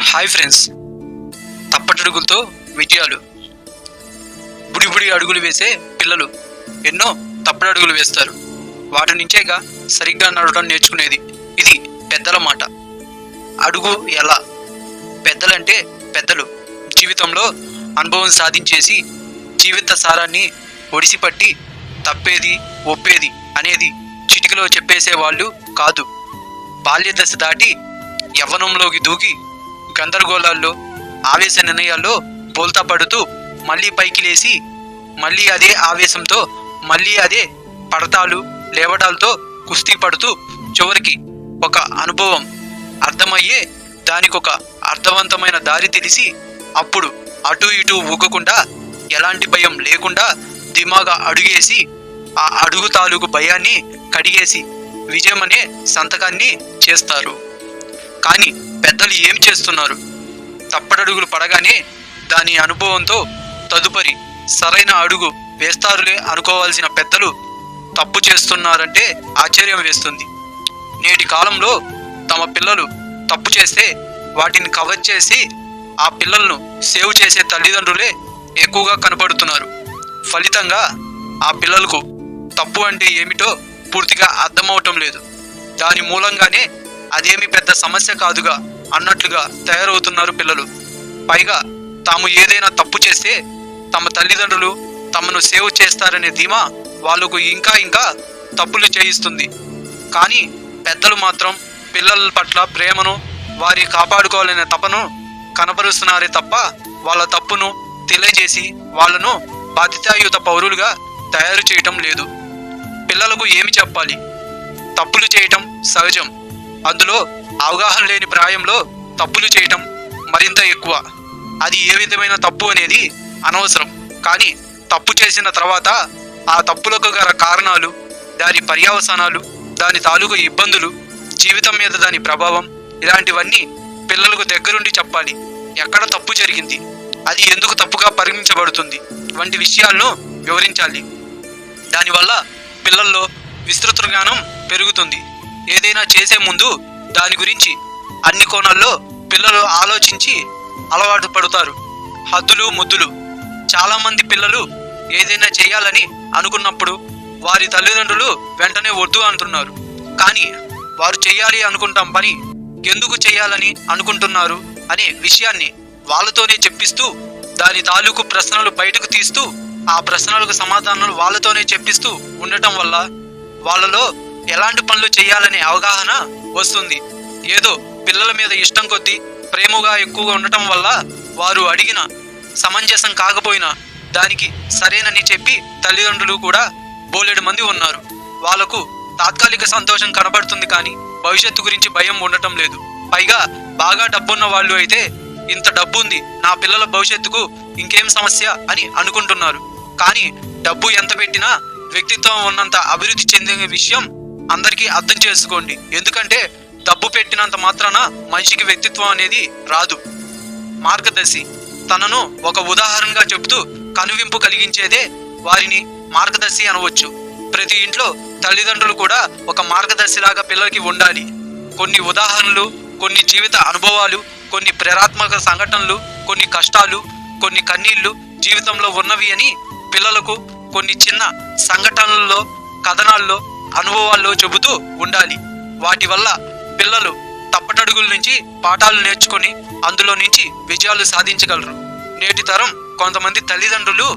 Hi friends తప్పటడుగులతో విజయాలు. బుడిబుడి అడుగులు వేసే పిల్లలు ఎన్నో తప్పటడుగులు వేస్తారు. వాటి నుంచేగా సరిగ్గా నడవడం నేర్చుకునేది ఇది పెద్దల మాట. అడుగు ఎలా? పెద్దలంటే పెద్దలు. జీవితంలో అనుభవం సాధించేసి జీవిత సారాన్ని ఒడిసిపట్టి తప్పేది ఒప్పేది అనేది చిటికలో చెప్పేసే వాళ్ళు కాదు. బాల్య దశ దాటి యవ్వనంలోకి దూకి గందరగోళాల్లో ఆవేశ నిర్ణయాల్లో బోల్తా పడుతూ మళ్ళీ పైకి లేచి మళ్ళీ అదే ఆవేశంతో మళ్ళీ అదే పడతాలు లేవడాలతో కుస్తీ పడుతూ చివరికి ఒక అనుభవం అర్థమయ్యే దానికొక అర్థవంతమైన దారి తెలిసి అప్పుడు అటు ఇటు ఊగకుండా ఎలాంటి భయం లేకుండా దిమాగా అడుగేసి ఆ అడుగు తాలూకు భయాన్ని కడిగేసి విజయం అనే సంతకాన్ని చేస్తారు. కానీ పెద్దలు ఏం చేస్తున్నారు? తప్పడడుగులు పడగానే దాని అనుభవంతో తదుపరి సరైన అడుగు వేస్తారులే అనుకోవాల్సిన పెద్దలు తప్పు చేస్తున్నారంటే ఆశ్చర్యం వేస్తుంది. నేటి కాలంలో తమ పిల్లలు తప్పు చేస్తే వాటిని కవర్ చేసి ఆ పిల్లలను సేవ్ చేసే తల్లిదండ్రులే ఎక్కువగా కనపడుతున్నారు. ఫలితంగా ఆ పిల్లలకు తప్పు అంటే ఏమిటో పూర్తిగా అర్థమవటం లేదు. దాని మూలంగానే అదేమి పెద్ద సమస్య కాదుగా అన్నట్లుగా తయారవుతున్నారు పిల్లలు. పైగా తాము ఏదైనా తప్పు చేస్తే తమ తల్లిదండ్రులు తమను సేవ్ చేస్తారనే ధీమా వాళ్ళకు ఇంకా ఇంకా తప్పులు చేయిస్తుంది. కానీ పెద్దలు మాత్రం పిల్లల పట్ల ప్రేమను వారి కాపాడుకోవాలనే తపను కనబరుస్తున్నారే తప్ప వాళ్ళ తప్పును తెలియజేసి వాళ్ళను బాధితాయుత పౌరులుగా తయారు చేయటం లేదు. పిల్లలకు ఏమి చెప్పాలి? తప్పులు చేయటం సహజం. అందులో అవగాహన లేని ప్రాయంలో తప్పులు చేయటం మరింత ఎక్కువ. అది ఏ విధమైన తప్పు అనేది అనవసరం. కానీ తప్పు చేసిన తర్వాత ఆ తప్పులకు గల కారణాలు దాని పర్యావసానాలు దాని తాలూకు ఇబ్బందులు జీవితం మీద దాని ప్రభావం ఇలాంటివన్నీ పిల్లలకు దగ్గరుండి చెప్పాలి. ఎక్కడ తప్పు జరిగింది? అది ఎందుకు తప్పుగా పరిగణించబడుతుంది? వంటి విషయాలను వివరించాలి. దానివల్ల పిల్లల్లో విస్తృత జ్ఞానం పెరుగుతుంది. ఏదైనా చేసే ముందు దాని గురించి అన్ని కోణాల్లో పిల్లలు ఆలోచించి అలవాటు పడతారు. హద్దులు ముద్దులు. చాలామంది పిల్లలు ఏదైనా చేయాలని అనుకున్నప్పుడు వారి తల్లిదండ్రులు వెంటనే వద్దు అంటున్నారు. కానీ వారు చేయాలి అనుకుంటాం పని ఎందుకు చేయాలని అనుకుంటున్నారు అనే విషయాన్ని వాళ్ళతోనే చెప్పిస్తూ దాని తాలూకు ప్రశ్నలు బయటకు తీస్తూ ఆ ప్రశ్నలకు సమాధానాలు వాళ్ళతోనే చెప్పిస్తూ ఉండటం వల్ల వాళ్ళలో ఎలాంటి పనులు చేయాలనే అవగాహన వస్తుంది. ఏదో పిల్లల మీద ఇష్టం కొద్దీ ప్రేమగా ఎక్కువగా ఉండటం వల్ల వారు అడిగిన సమంజసం కాకపోయినా దానికి సరేనని చెప్పి తల్లిదండ్రులు కూడా బోలెడు మంది ఉన్నారు. వాళ్ళకు తాత్కాలిక సంతోషం కనబడుతుంది కానీ భవిష్యత్తు గురించి భయం ఉండటం లేదు. పైగా బాగా డబ్బున్న వాళ్ళు అయితే ఇంత డబ్బు ఉంది నా పిల్లల భవిష్యత్తుకు ఇంకేం సమస్య అని అనుకుంటున్నారు. కానీ డబ్బు ఎంత పెట్టినా వ్యక్తిత్వం ఉన్నంత అభివృద్ధి చెందిన విషయం అందరికీ అర్థం చేసుకోండి. ఎందుకంటే డబ్బు పెట్టినంత మాత్రాన మనిషికి వ్యక్తిత్వం అనేది రాదు. మార్గదర్శి తనను ఒక ఉదాహరణగా చెబుతూ కనువింపు కలిగించేదే వారిని మార్గదర్శి అనవచ్చు. ప్రతి ఇంట్లో తల్లిదండ్రులు కూడా ఒక మార్గదర్శిలాగా పిల్లలకి ఉండాలి. కొన్ని ఉదాహరణలు కొన్ని జీవిత అనుభవాలు కొన్ని ప్రేరాత్మక సంఘటనలు కొన్ని కష్టాలు కొన్ని కన్నీళ్ళు జీవితంలో ఉన్నవి అని పిల్లలకు కొన్ని చిన్న సంఘటనల్లో కథనాల్లో అనుభవాల్లో చెబుతూ ఉండాలి. వాటి వల్ల పిల్లలు తప్పటడుగుల నుంచి పాఠాలు నేర్చుకొని అందులో నుంచి విజయాలు సాధించగలరు. నేటి తరం కొంతమంది తల్లిదండ్రులు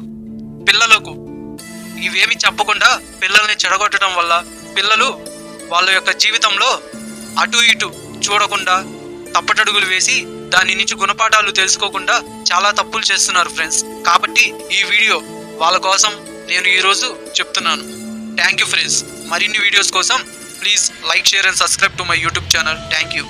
పిల్లలకు ఇవేమి చెప్పకుండా పిల్లల్ని చెడగొట్టడం వల్ల పిల్లలు వాళ్ళ యొక్క జీవితంలో అటు ఇటు చూడకుండా తప్పటడుగులు వేసి దాని నుంచి గుణపాఠాలు తెలుసుకోకుండా చాలా తప్పులు చేస్తున్నారు ఫ్రెండ్స్. కాబట్టి ఈ వీడియో వాళ్ళ కోసం నేను ఈరోజు చెప్తున్నాను. Thank you friends. మరిన్ని వీడియోస్ కోసం please like share and subscribe to my YouTube channel thank you